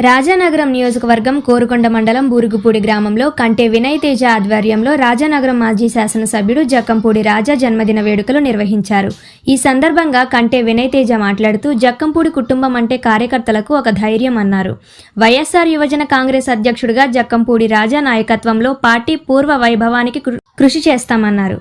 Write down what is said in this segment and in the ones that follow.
రాజానగరం నియోజకవర్గం కోరుకొండ మండలం బూరుగుపూడి గ్రామంలో కంటే వినయ్ తేజ ఆధ్వర్యంలో రాజానగరం మాజీ శాసనసభ్యుడు జక్కంపూడి రాజా జన్మదిన వేడుకలు నిర్వహించారు. ఈ సందర్భంగా కంటే వినయ్ తేజ మాట్లాడుతూ జక్కంపూడి కుటుంబం అంటే కార్యకర్తలకు ఒక ధైర్యం అన్నారు. వైఎస్ఆర్ యువజన కాంగ్రెస్ అధ్యక్షుడిగా జక్కంపూడి రాజా నాయకత్వంలో పార్టీ పూర్వ వైభవానికి కృ- కృషి చేస్తామన్నారు.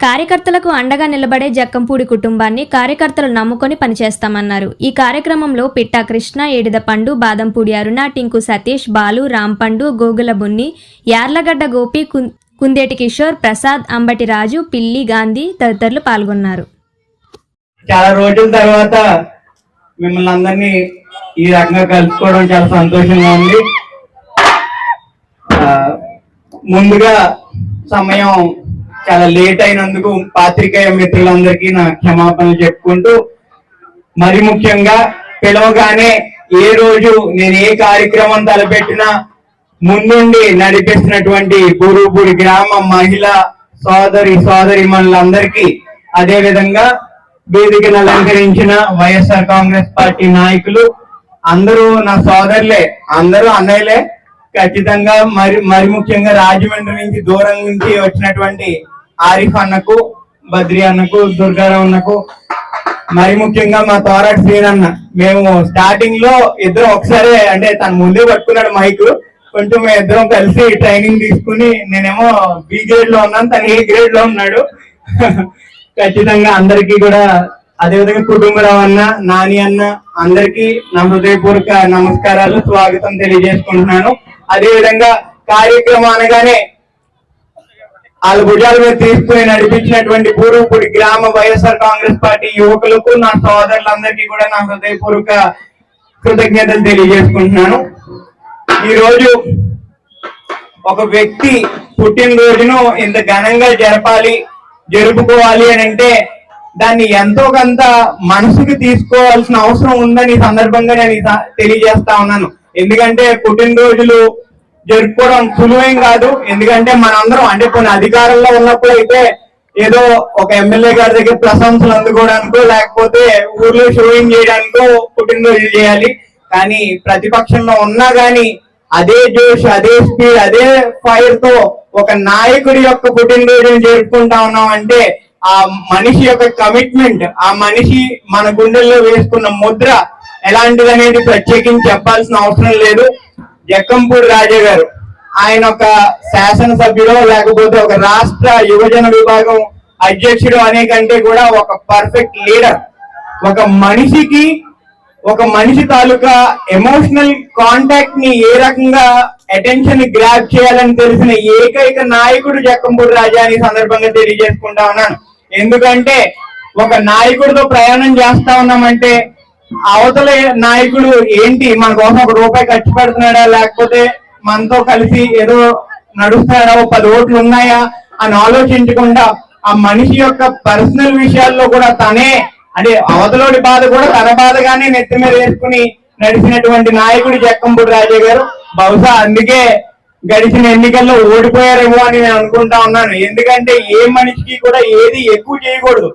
కార్యకర్తలకు అండగా నిలబడే జక్కంపూడి కుటుంబాన్ని కార్యకర్తలు నమ్ముకొని పనిచేస్తామన్నారు. ఈ కార్యక్రమంలో పిట్టా కృష్ణ ఏడిద పండు బాదంపూడి అరుణ టింకు సతీష్ బాలు రాంపండు గోగుల బున్ని యార్లగడ్డ గోపి కుం- కుందేటి కిషోర్ ప్రసాద్ అంబటి రాజు పిల్లి గాంధీ తదితరులు పాల్గొన్నారు. చాలా రోజుల తర్వాత మిమ్మల్ని అందరినీ ఈ రకంగా కలుసుకోవడం చాలా సంతోషంగా ఉంది. ముందుగా సమయం చాలా లేట్ అయినందుకు పాత్రికేయ మిత్రులందరికీ నా క్షమాపణలు చెప్పుకుంటూ మరి ముఖ్యంగా పిలవగానే ఏ రోజు నేను ఏ కార్యక్రమం తలపెట్టినా ముందుండి నడిపిస్తున్నటువంటి బూరుపూడి గ్రామ మహిళ సోదరి సోదరి మనులందరికీ అదే విధంగా వేదికను అలంకరించిన వైఎస్ఆర్ కాంగ్రెస్ పార్టీ నాయకులు అందరూ నా సోదరులే అందరూ అన్నయ్యలే. ఖచ్చితంగా మరి మరి ముఖ్యంగా రాజమండ్రి నుంచి దూరం నుంచి వచ్చినటువంటి ఆరిఫ్ అన్నకు బద్రి అన్నకు దుర్గారావు అన్నకు మరి ముఖ్యంగా మా తోరాటి శ్రీన్ అన్న. మేము స్టార్టింగ్లో ఇద్దరం ఒకసారి అంటే తన ముందే పట్టుకున్నాడు మైక్ కొంచెం మేము ఇద్దరం కలిసి ట్రైనింగ్ తీసుకుని నేనేమో బి గ్రేడ్లో ఉన్నాను తను ఏ గ్రేడ్లో ఉన్నాడు. ఖచ్చితంగా అందరికీ కూడా అదేవిధంగా కుటుంబరావు అన్న నాని అన్న అందరికీ నా హృదయపూర్వక నమస్కారాలు స్వాగతం తెలియజేసుకుంటున్నాను. అదేవిధంగా కార్యక్రమం అనగానే వాళ్ళ భుజాల మీద తీసుకుని నడిపించినటువంటి పూర్వపుడి గ్రామ వైఎస్ఆర్ కాంగ్రెస్ పార్టీ యువకులకు నా సోదరులందరికీ కూడా నా హృదయపూర్వక కృతజ్ఞతలు తెలియజేసుకుంటున్నాను. ఈ రోజు ఒక వ్యక్తి పుట్టినరోజును ఇంత ఘనంగా జరపాలి జరుపుకోవాలి అని అంటే దాన్ని ఎంతో కొంత మనసుకి తీసుకోవాల్సిన అవసరం ఉందని ఈ సందర్భంగా నేను తెలియజేస్తా ఉన్నాను. ఎందుకంటే పుట్టినరోజులు జరుపుకోవడం సులువేం కాదు. ఎందుకంటే మనందరం అంటే కొన్ని అధికారంలో ఉన్నప్పుడు అయితే ఏదో ఒక ఎమ్మెల్యే గారి దగ్గర ప్రశంసలు అందుకోవడానికో లేకపోతే ఊర్లో షోయింగ్ చేయడానికో పుట్టినరోజు చేయాలి. కానీ ప్రతిపక్షంలో ఉన్నా గానీ అదే జోష్ అదే స్పీడ్ అదే ఫైర్తో ఒక నాయకుడి యొక్క పుట్టినరోజును జరుపుకుంటా ఉన్నాం అంటే ఆ మనిషి యొక్క కమిట్మెంట్ ఆ మనిషి మన గుండెల్లో వేసుకున్న ముద్ర ఎలాంటిది అనేది ప్రత్యేకించి చెప్పాల్సిన అవసరం లేదు. జక్కంపూడి రాజా గారు. ఆయన ఒక శాసనసభ్యుడు లేకపోతే ఒక రాష్ట్ర యువజన విభాగం అధ్యక్షుడు అనే కంటే కూడా ఒక పర్ఫెక్ట్ లీడర్ ఒక మనిషికి ఒక మనిషి తాలూకా ఎమోషనల్ కాంటాక్ట్ని ఏ రకంగా అటెన్షన్ గ్రాప్ చేయాలని తెలిసిన ఏకైక నాయకుడు జక్కంపూడి రాజా అని సందర్భంగా తెలియజేసుకుంటా ఉన్నాను. ఎందుకంటే ఒక నాయకుడితో ప్రయాణం చేస్తా ఉన్నామంటే అవతల నాయకుడు ఏంటి? మన కోసం ఒక రూపాయి ఖర్చు పెడుతున్నాడా? లేకపోతే మనతో కలిసి ఏదో నడుస్తాడా? ఓ పది ఓట్లు ఉన్నాయా? అని ఆలోచించకుండా ఆ మనిషి యొక్క పర్సనల్ విషయాల్లో కూడా తనే అంటే అవతలోడి బాధ కూడా తన బాధగానే నెత్తి మీద వేసుకుని నడిచినటువంటి నాయకుడు జక్కంపూడి రాజే గారు. బహుశా అందుకే గడిచిన ఎన్నికల్లో ఓడిపోయారేమో అని నేను అనుకుంటా ఉన్నాను. ఎందుకంటే ఏ మనిషికి కూడా ఏది ఎక్కువ చేయకూడదు.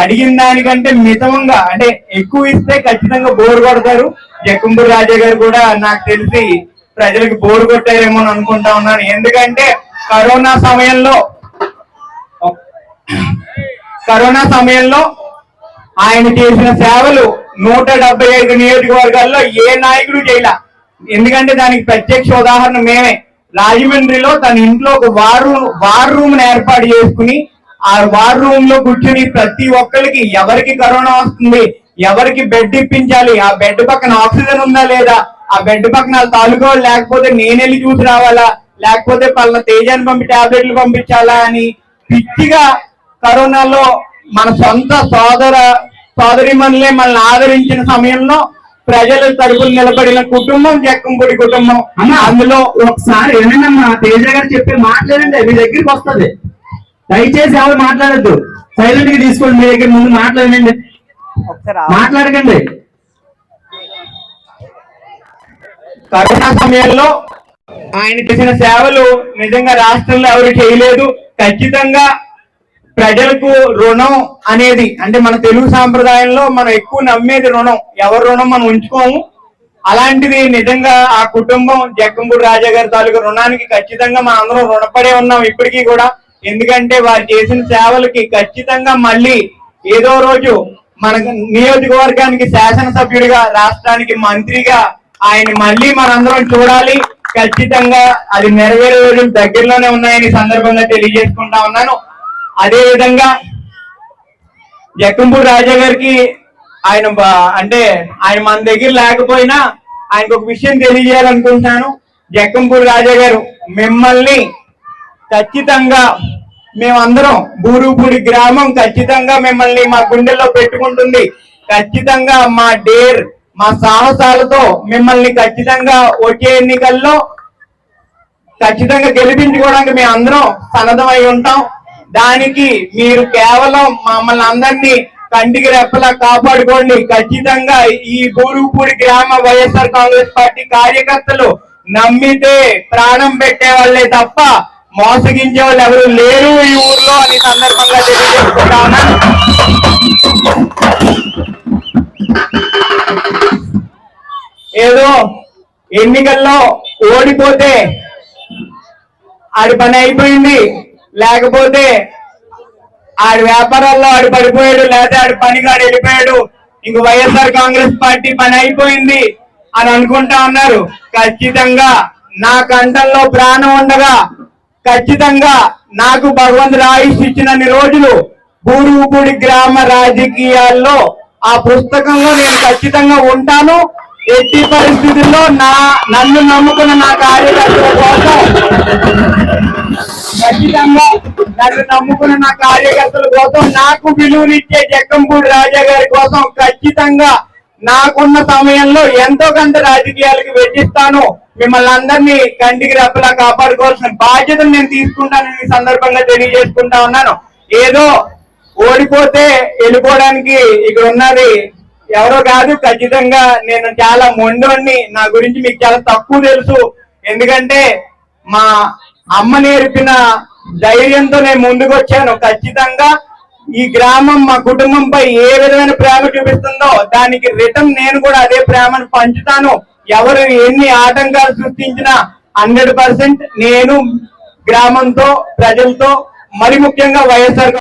అడిగిన దానికంటే మితంగా అంటే ఎక్కువ ఇస్తే ఖచ్చితంగా బోర్ కొడతారు. జక్కంపూడి రాజా గారు కూడా నాకు తెలిసి ప్రజలకు బోర్ కొట్టారేమో అని అనుకుంటా ఉన్నాను. ఎందుకంటే కరోనా సమయంలో కరోనా సమయంలో ఆయన చేసిన సేవలు నూట డెబ్బై ఐదు నియోజకవర్గాల్లో ఏ నాయకుడు చేయలే. ఎందుకంటే దానికి ప్రత్యక్ష ఉదాహరణ మేమే. రాజమండ్రిలో తన ఇంట్లో ఒక వార్ రూమ్ వార్ రూమ్ ఏర్పాటు చేసుకుని ఆ వార్ రూమ్లో కూర్చుని ప్రతి ఒక్కరికి ఎవరికి కరోనా వస్తుంది ఎవరికి బెడ్ ఇప్పించాలి ఆ బెడ్ పక్కన ఆక్సిజన్ ఉందా లేదా ఆ బెడ్ పక్కన తాలూకా లేకపోతే నేను వెళ్ళి చూసి రావాలా లేకపోతే పలానా తేజాన్ని పంపి టాబ్లెట్లు పంపించాలా అని పిచ్చిగా కరోనాలో మన సొంత సోదర సోదరి మనల్ని ఆదరించిన సమయంలో ప్రజల తరపున నిలబడిన కుటుంబం జక్కంపూడి కుటుంబం. అందులో ఒకసారి ఏమైనా తేజ గారు చెప్పి మాట్లాడండి మీ దగ్గరికి వస్తది. దయచేసి ఎవరు మాట్లాడద్దు. సైలెంట్గా తీసుకోండి మీ దగ్గర ముందు మాట్లాడండి. మాట్లాడకండి. కరోనా సమయంలో ఆయన చేసిన సేవలు నిజంగా రాష్ట్రంలో ఎవరు చేయలేదు. ఖచ్చితంగా ప్రజలకు రుణం అనేది అంటే మన తెలుగు సాంప్రదాయంలో మనం ఎక్కువ నమ్మేది రుణం. ఎవరి రుణం మనం ఉంచుకోము. అలాంటిది నిజంగా ఆ కుటుంబం జక్కంపూడి రాజా గారి తాలూకు రుణానికి ఖచ్చితంగా మనం అందరం రుణపడే ఉన్నాం ఇప్పటికీ కూడా. ఎందుకంటే వారు చేసిన సేవలకి ఖచ్చితంగా మళ్ళీ ఏదో రోజు మన నియోజకవర్గానికి శాసనసభ్యుడిగా రాష్ట్రానికి మంత్రిగా ఆయన మళ్ళీ మనందరం చూడాలి. ఖచ్చితంగా అది నెరవేరే రోజులు దగ్గరలోనే ఉన్నాయని సందర్భంగా తెలియజేసుకుంటా ఉన్నాను. అదే విధంగా జక్కంపూడి రాజా గారికి ఆయన అంటే ఆయన మన దగ్గర లేకపోయినా ఆయనకు ఒక విషయం తెలియజేయాలనుకుంటున్నాను. జక్కంపూడి రాజా గారు మిమ్మల్ని ఖచ్చితంగా మేమందరం బూరుపూడి గ్రామం ఖచ్చితంగా మిమ్మల్ని మా గుండెల్లో పెట్టుకుంటుంది. ఖచ్చితంగా మా డేర్ మా సాహసాలతో మిమ్మల్ని ఖచ్చితంగా వచ్చే ఎన్నికల్లో ఖచ్చితంగా గెలిపించుకోవడానికి మేము అందరం సన్నద్ధమై ఉంటాం. దానికి మీరు కేవలం మమ్మల్ని అందరినీ కంటికి రెప్పలా కాపాడుకోండి. ఖచ్చితంగా ఈ బూరుపూడి గ్రామ వైఎస్ఆర్ కాంగ్రెస్ పార్టీ కార్యకర్తలు నమ్మితే ప్రాణం పెట్టే వాళ్ళే తప్ప మోసగించే వాళ్ళు ఎవరు లేరు ఈ ఊర్లో అని సందర్భంగా తెలియజేస్తున్నాను ఏదో ఎన్నికల్లో ఓడిపోతే ఆడి పని అయిపోయింది లేకపోతే ఆడి వ్యాపారాల్లో ఆడు పడిపోయాడు లేదా ఆడి పనికి ఆడు వెళ్ళిపోయాడు ఇంక వైఎస్ఆర్ కాంగ్రెస్ పార్టీ పని అయిపోయింది అని అనుకుంటా ఉన్నారు. ఖచ్చితంగా నా కంఠంలో ప్రాణం ఉండగా ఖచ్చితంగా నాకు భగవంతుడు ఆయుష్ ఇచ్చినన్ని రోజులు బూరుగుడి గ్రామ రాజకీయాల్లో ఆ పుస్తకంలో నేను ఖచ్చితంగా ఉంటాను. ఎట్టి పరిస్థితుల్లో నా నన్ను నమ్ముకున్న నా కార్యకర్తల కోసం ఖచ్చితంగా నన్ను నమ్ముకున్న నా కార్యకర్తల కోసం నాకు విలువనిచ్చే జక్కంపూడి రాజా గారి కోసం ఖచ్చితంగా నాకున్న సమయంలో ఎంతో కొంత రాజకీయాలకు వెచ్చిస్తాను. మిమ్మల్ని అందరినీ కంటికి రెప్పలా కాపాడుకోవాల్సిన బాధ్యతను నేను తీసుకుంటానని ఈ సందర్భంగా తెలియజేసుకుంటా ఉన్నాను. ఏదో ఓడిపోతే వెళ్ళిపోవడానికి ఇక్కడ ఉన్నది ఎవరో కాదు. ఖచ్చితంగా నేను చాలా మొండోడిని. నా గురించి మీకు చాలా తక్కువ తెలుసు. ఎందుకంటే మా అమ్మ నేర్పిన ధైర్యంతో నేను ముందుకు వచ్చాను ఖచ్చితంగా ఈ గ్రామం మా కుటుంబంపై ఏ విధమైన ప్రేమ చూపిస్తుందో దానికి రిటర్న్ నేను కూడా అదే ప్రేమను పంచుతాను. ఎవరు ఎన్ని ఆటంకాలు సృష్టించినా హండ్రెడ్ పర్సెంట్ నేను గ్రామంతో ప్రజలతో మరి ముఖ్యంగా వైఎస్ఆర్